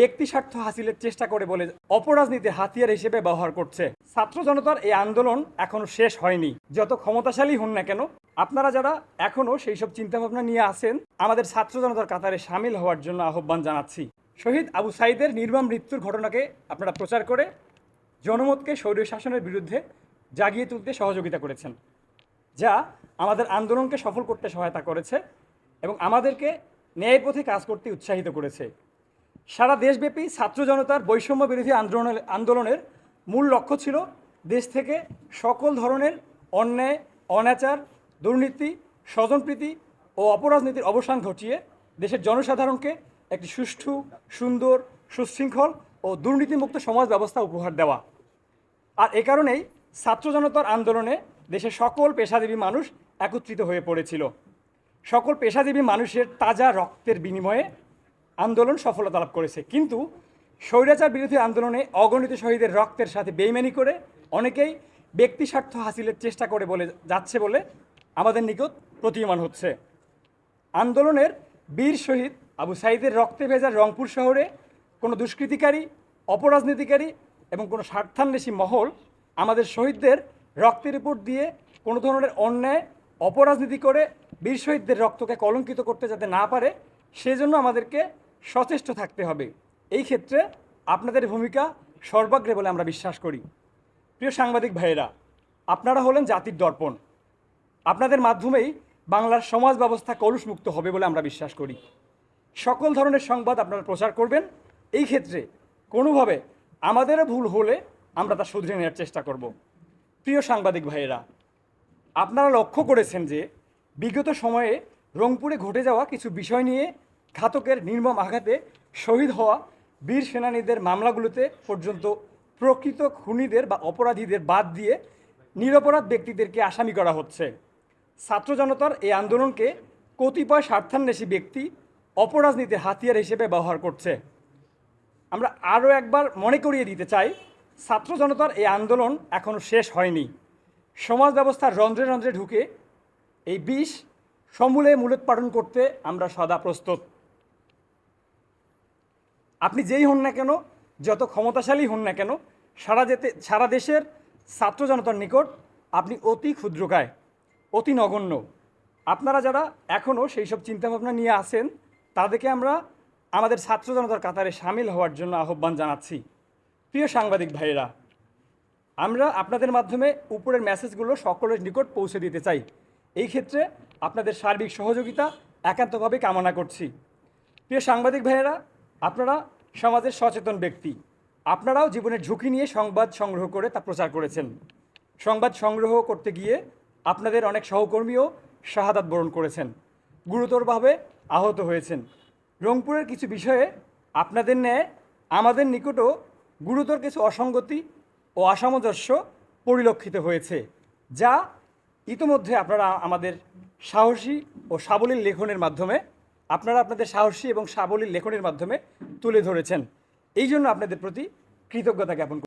ব্যক্তি স্বার্থ হাসিলের চেষ্টা করে বলে অপরাজনীতির হাতিয়ার হিসেবে ব্যবহার করছে। ছাত্র জনতার এই আন্দোলন এখনও শেষ হয়নি। যত ক্ষমতাশালী হন না কেন, আপনারা যারা এখনও সেই সব চিন্তাভাবনা নিয়ে আছেন, আমাদের ছাত্র জনতার কাতারে সামিল হওয়ার জন্য আহ্বান জানাচ্ছি। শহীদ আবু সাইদের নির্মম মৃত্যুর ঘটনাকে আপনারা প্রচার করে জনমতকে স্বৈরীয় শাসনের বিরুদ্ধে জাগিয়ে তুলতে সহযোগিতা করেছেন, যা আমাদের আন্দোলনকে সফল করতে সহায়তা করেছে এবং আমাদেরকে ন্যায় পথে কাজ করতে উৎসাহিত করেছে। সারা দেশব্যাপী ছাত্র জনতার বৈষম্য বিরোধী আন্দোলনের আন্দোলনের মূল লক্ষ্য ছিল দেশ থেকে সকল ধরনের অন্যায়, অনাচার, দুর্নীতি, স্বজনপ্রীতি ও অপরাজনীতির অবসান ঘটিয়ে দেশের জনসাধারণকে একটি সুষ্ঠু, সুন্দর, সুশৃঙ্খল ও দুর্নীতিমুক্ত সমাজ ব্যবস্থা উপহার দেওয়া। আর এ কারণেই ছাত্র জনতার আন্দোলনে দেশের সকল পেশাজীবী মানুষ একত্রিত হয়ে পড়েছিল। সকল পেশাজীবী মানুষের তাজা রক্তের বিনিময়ে আন্দোলন সফলতা লাভ করেছে। কিন্তু স্বৈরাচার বিরোধী আন্দোলনে অগণিত শহীদের রক্তের সাথে বেইমানি করে অনেকেই ব্যক্তি স্বার্থ হাসিলের চেষ্টা করে বলে যাচ্ছে বলে আমাদের নিকট প্রতীয়মান হচ্ছে। আন্দোলনের বীর শহীদ আবু সাইদের রক্তে ভেজা রংপুর শহরে কোনো দুষ্কৃতিকারী, অপরাজনীতিকারী এবং কোনো স্বার্থান্বেষী মহল আমাদের শহীদদের রক্তের উপর দিয়ে কোনো ধরনের অন্যায়, অপরাজনীতি করে বীর শহীদদের রক্তকে কলঙ্কিত করতে যাতে না পারে, সেজন্য আমাদেরকে সচেষ্ট থাকতে হবে। এই ক্ষেত্রে আপনাদের ভূমিকা সর্বাগ্রে বলে আমরা বিশ্বাস করি। প্রিয় সাংবাদিক ভাইয়েরা, আপনারা হলেন জাতির দর্পণ। আপনাদের মাধ্যমেই বাংলার সমাজ ব্যবস্থা কলুষমুক্ত হবে বলে আমরা বিশ্বাস করি। সকল ধরনের সংবাদ আপনারা প্রচার করবেন। এই ক্ষেত্রে কোনোভাবে আমাদেরও ভুল হলে আমরা তা শুধরে নেওয়ার চেষ্টা করব। প্রিয় সাংবাদিক ভাইয়েরা, আপনারা লক্ষ্য করেছেন যে বিগত সময়ে রংপুরে ঘটে যাওয়া কিছু বিষয় নিয়ে ঘাতকের নির্মম আঘাতে শহীদ হওয়া বীর সেনানীদের মামলাগুলোতে পর্যন্ত প্রকৃত খুনিদের বা অপরাধীদের বাদ দিয়ে নিরপরাধ ব্যক্তিদেরকে আসামি করা হচ্ছে। ছাত্র জনতার এই আন্দোলনকে কতিপয় স্বার্থান্বেষী ব্যক্তি অপরাজনীতির হাতিয়ার হিসেবে ব্যবহার করছে। আমরা আরও একবার মনে করিয়ে দিতে চাই, ছাত্র জনতার এই আন্দোলন এখনও শেষ হয়নি। সমাজ ব্যবস্থার রন্ধ্রে রন্ধ্রে ঢুকে এই বিষ সমূলে মূলোৎপাদন করতে আমরা সদা প্রস্তুত। আপনি যেই হন না কেন, যত ক্ষমতাশালী হন না কেন, সারা যেতে সারা দেশের ছাত্র জনতার নিকট আপনি অতি ক্ষুদ্রকায় অতি নগণ্য। আপনারা যারা এখনও সেই সব চিন্তাভাবনা নিয়ে আছেন, তাদেরকে আমরা আমাদের ছাত্র জনতার কাতারে সামিল হওয়ার জন্য আহ্বান জানাচ্ছি। প্রিয় সাংবাদিক ভাইয়েরা, আমরা আপনাদের মাধ্যমে উপরের মেসেজগুলো সকলের নিকট পৌঁছে দিতে চাই। এই ক্ষেত্রে আপনাদের সার্বিক সহযোগিতা একান্তভাবে কামনা করছি। প্রিয় সাংবাদিক ভাইয়েরা আপনারা সমাজের সচেতন ব্যক্তি। আপনারাও জীবনের ঝুঁকি নিয়ে সংবাদ সংগ্রহ করে তা প্রচার করেছেন। সংবাদ সংগ্রহ করতে গিয়ে আপনাদের অনেক সহকর্মীও শাহাদাত বরণ করেছেন। গুরুতরভাবে আহত হয়েছেন। রংপুরের কিছু বিষয়ে আপনাদের ন্যায় আমাদের নিকটও গুরুতর কিছু অসঙ্গতি ও অসামঞ্জস্য পরিলক্ষিত হয়েছে, যা ইতোমধ্যে আপনারা আমাদের সাহসী ও সাবলীল লেখনের মাধ্যমে আপনারা আপনাদের সাহসী এবং সাবলীল লেখনের মাধ্যমে তুলে ধরেছেন। এই জন্য আপনাদের প্রতি কৃতজ্ঞতা জ্ঞাপন